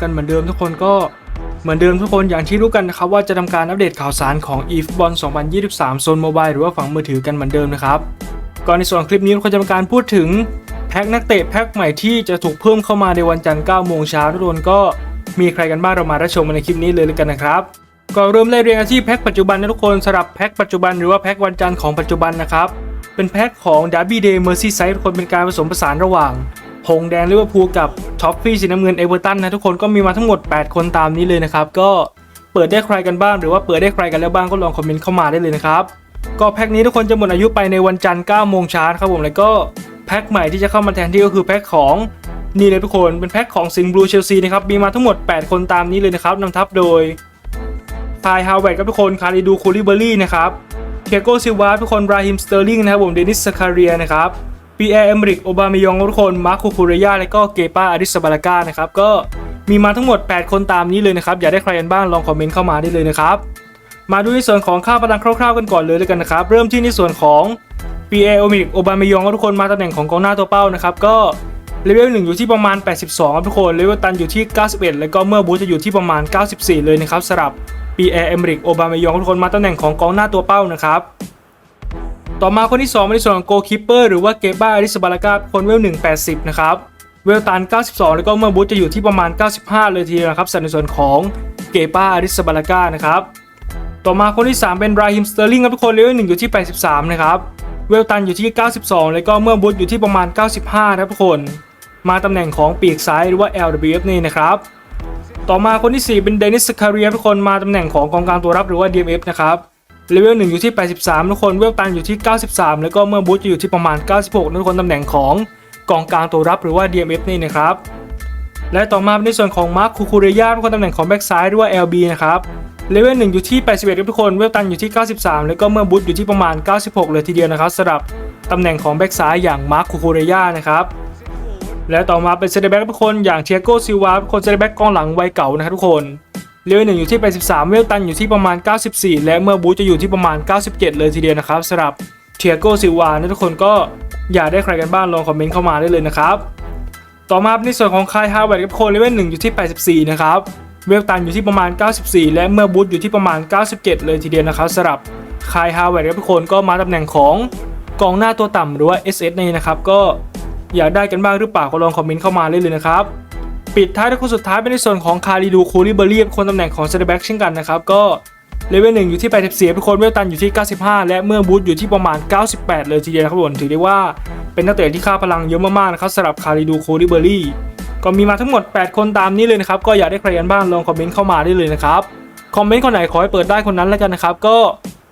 กันเหมือนเดิมทุกคนก็เหมือนเดิมทุกคนอย่างที่รู้กันนะครับว่าจะทำการอัปเดตข่าวสารของ e f b o l 2023 โซนโมบายหรือว่าฝั่งมือถือกันเหมือนเดิมนะครับก่อนในส่วนคลิปนี้เราจะทำการพูดถึงแพ็คนักเตะแพ็คใหม่ที่จะถูกเพิ่มเข้ามาในวันจันทร์9โมงเช้าทุกคนก็มีใครกันบ้างเรามารับชมในคลิปนี้เลยกันนะครับก็เริ่มไล่เรียงกันที่แพ็คปัจจุบันนะทุกคนสำหรับแพ็คปัจจุบันหรือว่าแพ็ควันจันทร์ของปัจจุบันนะครับเป็นแพ็คของ Derby Day Merseyside ทุกคนเป็นการผสมผสานระหว่าง งแดงลิเวอร์พูลกับท็อปฟี่สีน้ำเงินเอเวอร์ตันนะทุกคนก็มีมาทั้งหมด 8 คนตามนี้เลยนะครับ ก็เปิดได้ใครกันบ้าง หรือว่าเปิดได้ใครกันแล้วบ้างก็ลองคอมเมนต์เข้ามาได้เลยนะครับก็แพ็คนี้ทุกคนจะหมดอายุไปในวันจันทร์9โมงเช้าครับผมแล้วก็แพ็คใหม่ที่จะเข้ามาแทนที่ก็คือแพ็คของนี่เลยทุกคนเป็นแพ็คของสิงห์บลูเชลซีนะครับมีมาทั้งหมด 8 คนตามนี้เลยนะครับนำทัพโดยทายฮาวเวิร์ดครับทุกคนคาริดูคูลิเบอรี่นะครับเทียโกซิลวาทุกคนราฮิมสเตอร์ลิงนะครับผมเดนิสสคาเรียนะครับ ปีแอร์เอมริกโอบามายองทุกคนมาร์คคูคูเรยาและก็เกปาอาริสบาลากานะครับก็มีมาทั้งหมด 8 คนตามนี้เลยนะครับ อยากได้ใครกันบ้างลองคอมเมนต์เข้ามาได้เลยนะครับ มาดูในส่วนของค่าพลังคร่าวๆกันก่อนเลยเลยกันนะครับ เริ่มที่ในส่วนของปีแอร์เอมริกโอบามายองทุกคนมาตำแหน่งของกองหน้าตัวเป้านะครับก็เลเวล1อยู่ที่ประมาณ 82ครับทุกคน เลเวลตันอยู่ที่ 91 แล้วก็เมื่อบูจะอยู่ที่ประมาณ 94 เลยนะครับสำหรับปีแอร์เอมริกโอบามายองทุกคนมาตำแหน่งของกองหน้าตัวเป้านะครับ ต่อมาคนที่ 2 ในส่วนของโกคิปเปอร์หรือว่าเกบ้าอริสบาลากาคนเวล180 นะครับ เวลตัน 92 แล้วก็เมื่อบูธจะอยู่ที่ประมาณ 95 เลยทีเดียวนะครับสำหรับในส่วนของเกบ้าอริสบาลากานะครับต่อมาคนที่ 3 เป็นราฮิมสเตอร์ลิงครับทุกคนเลเวล1อยู่ที่ 83 นะครับ เวลตันอยู่ที่ 92 แล้วก็เมื่อบูธอยู่ที่ประมาณ 95 นะครับทุกคน มาตำแหน่งของปีกซ้ายหรือว่า LWF นี่นะครับต่อมาคนที่ 4 เป็นเดนิสคาเรียทุกคนมาตำแหน่งของกองกลางตัวรับหรือว่า DMF นะครับ เลเวล1อยู่ที่ 83 ทุกคนเวลตันอยู่ที่ 93 แล้วก็เมื่อบูทจะอยู่ที่ประมาณ 96 ทุกคนตำแหน่งของกองกลางตัวรับหรือว่า DMF นี่นะครับ และต่อมาเป็นในส่วนของมาร์คคูคูเรียทุกคนตำแหน่งของแบ็กซ้ายหรือว่า LB นะครับเลเวล1อยู่ที่ 81ครับทุกคน เวลตันอยู่ที่ 93 แล้วก็เมื่อบูทอยู่ที่ประมาณ 96 เลยทีเดียวนะครับสำหรับตำแหน่งของแบ็กซ้ายอย่างมาร์คคูคูเรียนะครับและต่อมาเป็นเซเดแบ็กทุกคนอย่างเทียโกซิวาคนเซเดแบ็กกองหลังวัยเก่านะครับทุกคน เลเวลหนึ่งอยู่ที่ 83 เวลตันอยู่ที่ประมาณ 94 และเมื่อบูทจะอยู่ที่ประมาณ 97 เลยทีเดียวนะครับสำหรับเทียโกซิวานะทุกคนก็อยากได้ใครกันบ้างลองคอมเมนต์เข้ามาได้เลยนะครับ ต่อมาในส่วนของคายฮาวเวิร์ดกับโคนเลเวลหนึ่งอยู่ที่ 84 นะครับเวลตันอยู่ที่ประมาณ 94 และเมื่อบูทอยู่ที่ประมาณ 97 เลยทีเดียวนะครับสำหรับคายฮาวเวิร์ดกับทุกคนก็มาตำแหน่งของกองหน้าตัวต่ำหรือว่า SS นี่นะครับก็อยากได้กันบ้างหรือเปล่าก็ลองคอมเมนต์เข้ามาได้เลยนะครับ ปิดท้ายด้วยคนสุดท้ายเป็นในส่วนของคาริดูคูลิเบอรี่คนตำแหน่งของเซนเดแบ็กเช่นกันนะครับ ก็เลเวลหนึ่งอยู่ที่ 84เป็นคนเวลตันอยู่ที่ 95 และเมื่อบูทอยู่ที่ประมาณ 98 เลยทีเดียวนะครับผมถือได้ว่าเป็นนักเตะที่ค่าพลังเยอะมากๆนะครับสำหรับคาริดูคูลิเบอรี่ก็มีมาทั้งหมด 8 คนตามนี้เลยนะครับก็อยากได้ใครกันบ้างลองคอมเมนต์เข้ามาได้เลยนะครับคอมเมนต์คนไหนขอให้เปิดได้คนนั้นแล้วกันนะครับก็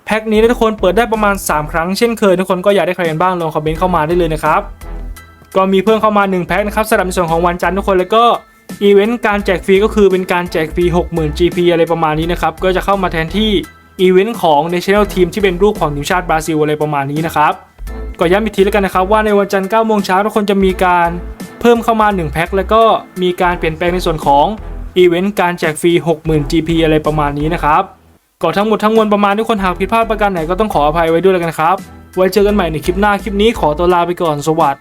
แพ็คนี้ทุกคนเปิดได้ประมาณ 3 ครั้งเช่นเคยทุกคนก็อยากได้ใครกันบ้างลองคอมเมนต์เข้ามาได้เลยนะครับก็มีเพิ่มเข้ามา 1 แพ็คนะครับสำหรับในส่วนของวันจันทร์ทุกคนแล้วก็ อีเวนต์การแจกฟรีก็คือเป็นการแจกฟรี 60,000 GP อะไรประมาณนี้นะครับ ก็จะเข้ามาแทนที่อีเวนต์ของ National Team ที่เป็นรูปของทีมชาติบราซิลอะไรประมาณนี้นะครับก็ย้ำอีกทีแล้วกันนะครับว่าในวันจันทร์9โมงเช้าทุกคนจะมีการเพิ่มเข้ามา 1 แพ็คแล้วก็มีการเปลี่ยนแปลงในส่วนของอีเวนต์การแจกฟรี 60,000 GP อะไรประมาณนี้นะครับก็ทั้งหมดทั้งมวลประมาณทุกคนหากผิดพลาดประการไหนก็ต้องขออภัยไว้ด้วยแล้วกันครับ ไว้เจอกันใหม่ในคลิปหน้าคลิปนี้ขอตัวลาไปก่อนสวัสดี